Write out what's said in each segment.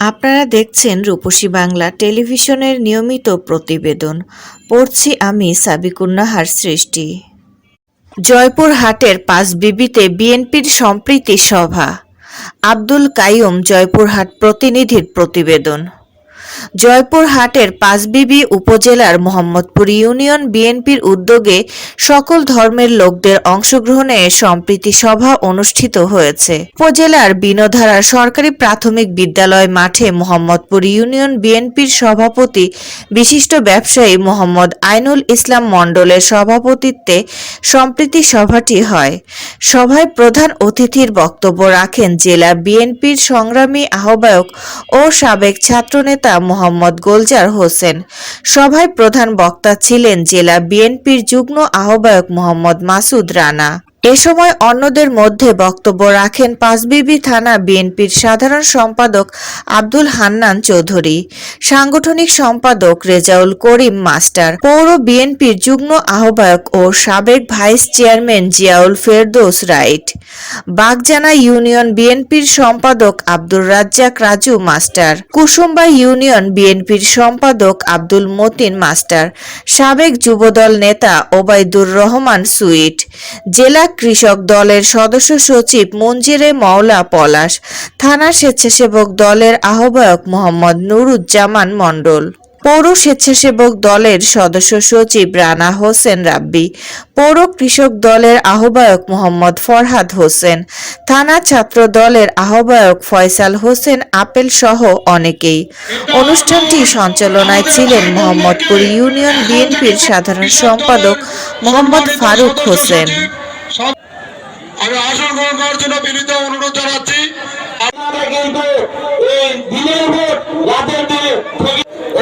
আপনারা দেখছেন রূপসী বাংলা টেলিভিশনের নিয়মিত প্রতিবেদন। পড়ছি আমি সাবিকুন্নাহার সৃষ্টি। জয়পুরহাটের পাঁচ বিবিতে বিএনপির সম্প্রীতি সভা। আব্দুল কাইম জয়পুরহাট প্রতিনিধির প্রতিবেদন। জয়পুরহাটের পাঁচবিবি উপজেলার মোহাম্মদপুর ইউনিয়ন বিএনপির উদ্যোগে সকল ধর্মের লোকদের অংশগ্রহণে সম্প্রীতি সভা অনুষ্ঠিত হয়েছে। উপজেলার বিনোধারা সরকারি প্রাথমিক বিদ্যালয় মাঠে মোহাম্মদপুর ইউনিয়ন বিএনপির সভাপতি, বিশিষ্ট ব্যবসায়ী মোহাম্মদ আইনুল ইসলাম মণ্ডলের সভাপতিত্বে সম্প্রীতি সভাটি হয়। সভায় প্রধান অতিথির বক্তব্য রাখেন জেলা বিএনপির সংগ্রামী আহ্বায়ক ও সাবেক ছাত্রনেতা মোহাম্মদ গোলজার হোসেন। সভায় প্রধান বক্তা ছিলেন জেলা বিএনপির যুগ্ম আহ্বায়ক মোহাম্মদ মাসুদ রানা। এ সময় অন্যদের মধ্যে বক্তব্য রাখেন পাঁচবিবি থানা বিএনপির সাধারণ সম্পাদক আব্দুল হান্নান চৌধুরী, সাংগঠনিক সম্পাদক রেজাউল করিম মাস্টার, পৌর বিএনপির যুগ্ম আহ্বায়ক ও সাবেক ভাইস চেয়ারম্যান জিয়াউল ফেরদৌস রাইট, বাগজানা ইউনিয়ন বিএনপির সম্পাদক আব্দুর রাজ্জাক রাজু মাস্টার, কুসুম্বা ইউনিয়ন বিএনপির সম্পাদক আব্দুল মতিন মাস্টার, সাবেক যুবদল নেতা ওবায়দুর রহমান সুইট, জেলা কৃষক দলের সদস্য সচিব মঞ্জিরে মাওলা পলাশ থানা স্বেচ্ছাসেবক দলের আহ্বায়ক মোহাম্মদ নুরুজ্জামান মণ্ডল, পৌর স্বেচ্ছাসেবক দলের সদস্য সচিব রানা হোসেন রাব্বি, পৌর কৃষক দলের আহ্বায়ক মোহাম্মদ ফরহাদ হোসেন, থানা ছাত্র দলের আহ্বায়ক ফয়সাল হোসেন আপেল সহ অনেকেই। অনুষ্ঠানটি সঞ্চালনায় ছিলেন মোহাম্মদপুর ইউনিয়ন বিএনপির সাধারণ সম্পাদক মোহাম্মদ ফারুক হোসেন। আমি আসন গ্রহণ করার জন্য বিনীত অনুরোধ জানাচ্ছি। আপনারা কিন্তু এই দিনের ভোট রাতের দিনে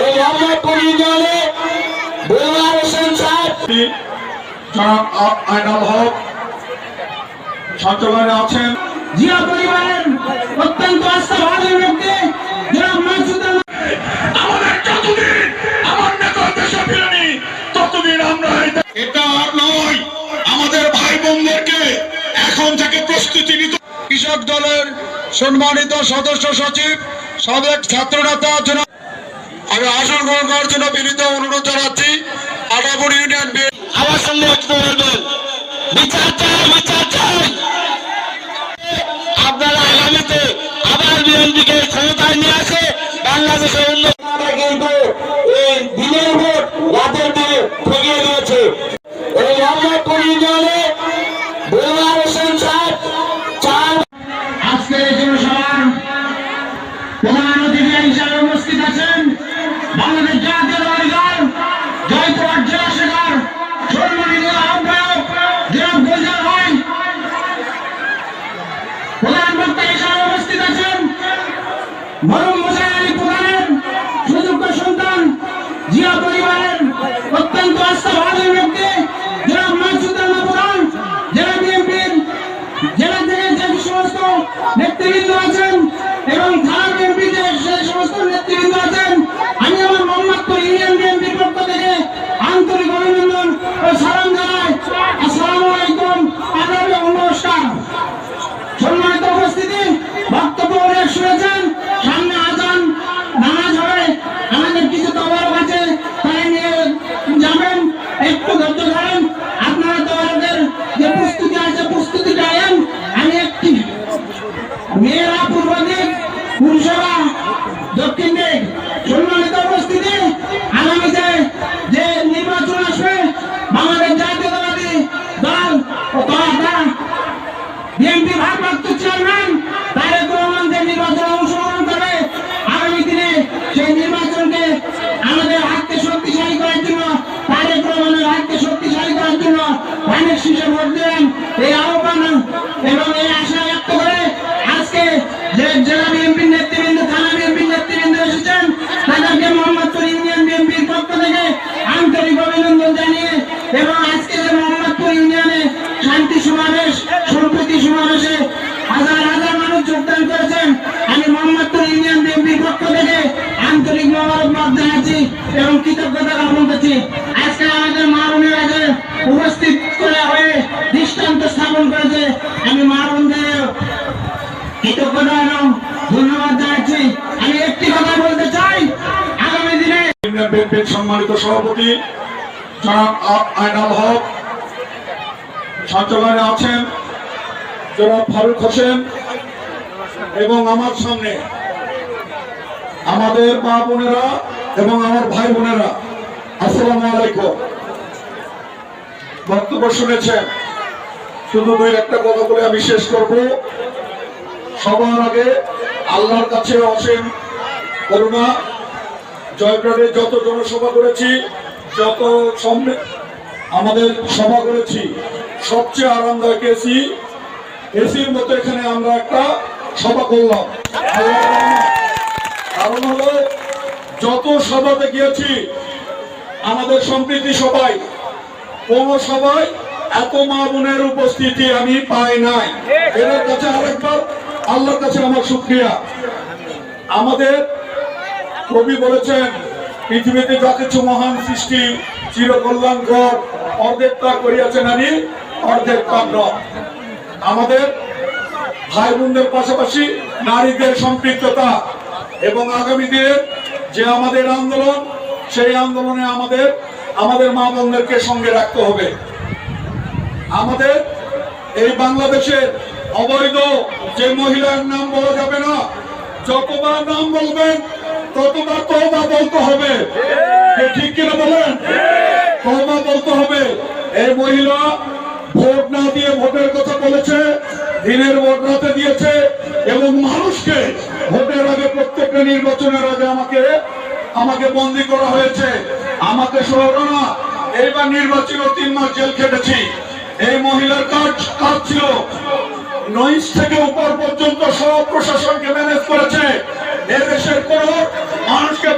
এই মোহাম্মদপুর ইউনিয়নে বেলাল হোসেন সাহেব। আইনাল হক সঞ্চালনে আছেন। জিয়া পরিবারের অত্যন্ত আস্থাভাজন এখন থেকে প্রস্তুতি নিতে কৃষক দলের সম্মানিত সদস্য সচিব, সাবেক ছাত্র নেতা আমি আসন গ্রহণ করার জন্য বিনীত অনুরোধ জানাচ্ছি আটাপুর ইউনিয়ন আপনারা আগামীতে আবার বিএনপিকে ক্ষমতায় নিয়ে আসে বাংলাদেশের উন্নত মরম মোসাই আলী প্রধানের সুযোগ্য সন্তান জিয়া পরিবারের অত্যন্ত আস্থাভাজন ব্যক্তি জনাব মাসুদ আলম প্রধান জেলা বিএনপির জেলা থেকে যে সমস্ত নেতৃবৃন্দ আছেন এবং থানা বিএনপি যে যে সমস্ত নেতৃবৃন্দ আছেন আমি আমার মোহাম্মদপুর ইউনিয়ন বিএনপির পক্ষ থেকে আন্তরিক অভিনন্দন ও সালাম জানাই আসসালামু আলাইকুম আদাবে নমস্কার সম্মানিত উপস্থিতি বক্তব্য অনেক শুনেছেন সামনে আজান নামাজ হবে আমাদের কিছু তবরক আছে তাই নিয়ে যাবেন একটু ধৈর্য ধরেন আপনারা তবরকের যে প্রস্তুতি আছে প্রস্তুতি নেন আমি একটি মেয়েরা পূর্ব দিক পুরুষেরা দক্ষিণ দিক সম্মানিত উপস্থিতি আগামীতে যে নির্বাচন আসবে, বাংলাদেশ জাতীয়তাবাদী দল তথা বিএনপি ভারপ্রাপ্ত চেয়ারম্যান তারেক রহমান যে নির্বাচনে অংশগ্রহণ করে আগামী দিনে সেই নির্বাচনকে আমাদের হাতকে শক্তিশালী করার জন্য, তারেক রহমানের হাতকে শক্তিশালী করার জন্য অনেক শীর্ষে ভোট দেবেন। এই আহ্বান এবং ইউনিয়নে শান্তি সমাবেশ, সম্প্রীতি সমাবেশে হাজার হাজার মানুষ যোগদান করেছেন। আমি মোহাম্মদপুর ইউনিয়ন বিএনপির পক্ষ থেকে আন্তরিক মোবারকবাদ জানাচ্ছি এবং কৃতজ্ঞতা জ্ঞাপন করছি। আজকে আমাদের মা বোনের উপস্থিত করে হয়ে দৃষ্টান্ত স্থাপন করেছে, আমি মা কৃতজ্ঞতা এবং ধন্যবাদ জানাচ্ছি। আমি একটি কথা বলতে চাই, আগামী দিনে সম্মানিত সভাপতি জনাব আ- আয়নাল হক সঞ্চালনে আছেন জনাব ফারুক হোসেন এবং আমার সামনে আমাদের মা বোনেরা এবং আমার ভাই বোনেরা, আসসালামু আলাইকুম। বক্তব্য শুনেছেন। শুধু দুই, একটা কথা বলে আমি শেষ করব। সবার আগে আল্লাহর কাছে অসীম করুণা। জয়প্রাডে যত জনসভা করেছি, যত সম্মে- আমাদের সভা করেছি। সবচেয়ে আরামদায়ক এসি। এসির মতো এখানে আমরা একটা সভা করলাম। কারণ হলো, যত সভাতে গিয়েছি, আমাদের সম্প্রীতি সবাই, কোন সবাই এত মা বোনের উপস্থিতি আমি পাই নাই। এদের কাছে আরেকবার আল্লাহর কাছে আমার শুক্রিয়া। আমাদের কবি বলেছেন পৃথিবীতে যা কিছু মহান সৃষ্টি, চিরকল্যাণকর, অর্ধেক তার করিয়াছেন আমি অর্ধেক তার আমাদের ভাই বোনদের পাশাপাশি নারীদের সম্পৃক্ততা এবং আগামী দিনের যে আমাদের আন্দোলন, সেই আন্দোলনে আমাদের আমাদের মা বোনদেরকে সঙ্গে রাখতে হবে। আমাদের এই বাংলাদেশের অবৈধ যে মহিলার নাম বলা যাবে না, যতবার নাম বলবেন ততবার তহবা বলতে হবে। ঠিক। কিনা বলেন? তহবা বলতে হবে। এই মহিলা ভোট না দিয়ে ভোটের কথা বলেছে দিনের ভোট রাতে দিয়েছে এবং মানুষকে ভোটের আগে প্রত্যেকটা নির্বাচনের আগে আমাকে আমাকে বন্দি করা হয়েছে। আমাকে সহ না এইবার নির্বাচন তিন মাস জেল খেটেছি। এই মহিলার কাজ কাজ ছিল নইস থেকে উপর পর্যন্ত সব প্রশাসনকে ম্যানেজ করেছে। এদেশের কোন মানুষকে